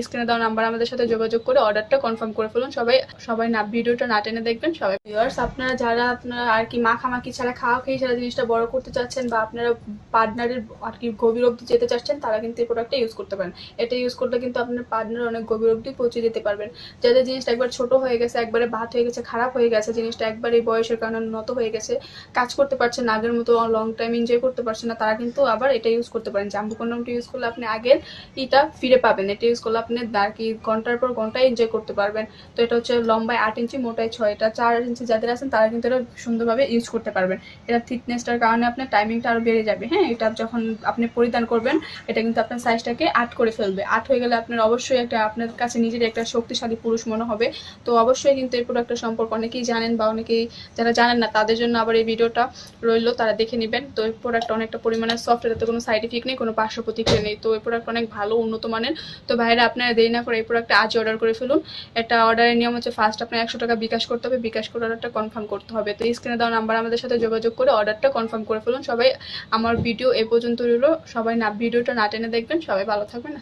স্ক্রিনে দেওয়া নাম্বার আমাদের সাথে যোগাযোগ করে অর্ডারটা কনফার্ম করে ফেলুন। সবাই সবাই না, ভিডিওটা না টেনে দেখবেন, সবাই ভিউয়ার্স আপনারা যারা, আপনারা আর কি মাখামাখি ছাড়া, খাওয়া খেয়ে ছাড়া জিনিসটা বড় করতে চাচ্ছেন বা আপনারা পার্টনারের আর কি গভীর অবধি যেতে চাচ্ছেন, তারা কিন্তু এই প্রোডাক্টটা ইউজ করতে পারেন। এটা ইউজ করলে কিন্তু আপনার পার্টনার অনেক গভীর অবধি পৌঁছে যেতে পারবেন। যাদের জিনিসটা একবার ছোট হয়ে গেছে, একবারে ভাত হয়ে গেছে, খারাপ হয়ে গেছে, জিনিসটা একবার এই বয়সের কারণে নত হয়ে গেছে, কাজ করতে পারছেন আগের মতো লং টাইম এনজয় করতে পারছেন না, তারা কিন্তু আবার এটা ইউজ করতে পারেন। জাম্বু কন্ডমটা ইউজ করলে আপনি আগের এটা ফিরে পাবেন। এটা ইউজ করলে আপনি কি ঘণ্টার পর ঘণ্টা এনজয় করতে পারবেন। তো এটা হচ্ছে লম্বায় আট ইঞ্চি, মোটায় ছয় এটা চার ইঞ্চি যাদের আছেন, তারা কিন্তু এটা সুন্দরভাবে ইউজ করতে পারবেন। এটা থিকনেসটার কারণে আপনার টাইমিংটা আরও বেড়ে যাবে। হ্যাঁ এটা যখন আপনি পরিধান করবেন, এটা কিন্তু আপনার সাইজটাকে আট করে ফেলবে। আট হয়ে গেলে আপনার অবশ্যই একটা, আপনার কাছে নিজের একটা শক্তিশালী পুরুষ মনে হবে। তো অবশ্যই কিন্তু এই প্রোডাক্টের সম্পর্কে অনেকেই জানেন বা অনেকেই যারা জানেন না, তাদের জন্য আবার এই ভিডিওটা রইল, তারা দেখে নেবেন। তো এই প্রোডাক্টটা অনেকটা পরিমাণে সফট এটাতে কোনো সাইড ইফেক্ট নেই, কোনো পার্শ্ব প্রতিক্রিয়া নেই। তো এই প্রোডাক্ট অনেক ভালো, উন্নত মানের। তো ভাইরা আপনারা দেরি না করে এই প্রোডাক্টটা আজই অর্ডার করে ফেলুন। এটা অর্ডারের নিয়ম হচ্ছে ফার্স্ট আপনার একশো টাকা বিকাশ করতে হবে, বিকাশ করে অর্ডারটা কনফার্ম করতে হবে। তো স্ক্রিনে দেওয়া নাম্বার আমাদের সাথে যোগাযোগ করে অর্ডারটা কনফার্ম করে ফেলুন। সবাই আমার ভিডিও এ পর্যন্ত রইল। সবাই না ভিডিওটা না টেনে দেখবেন। সবাই ভালো থাকবেন।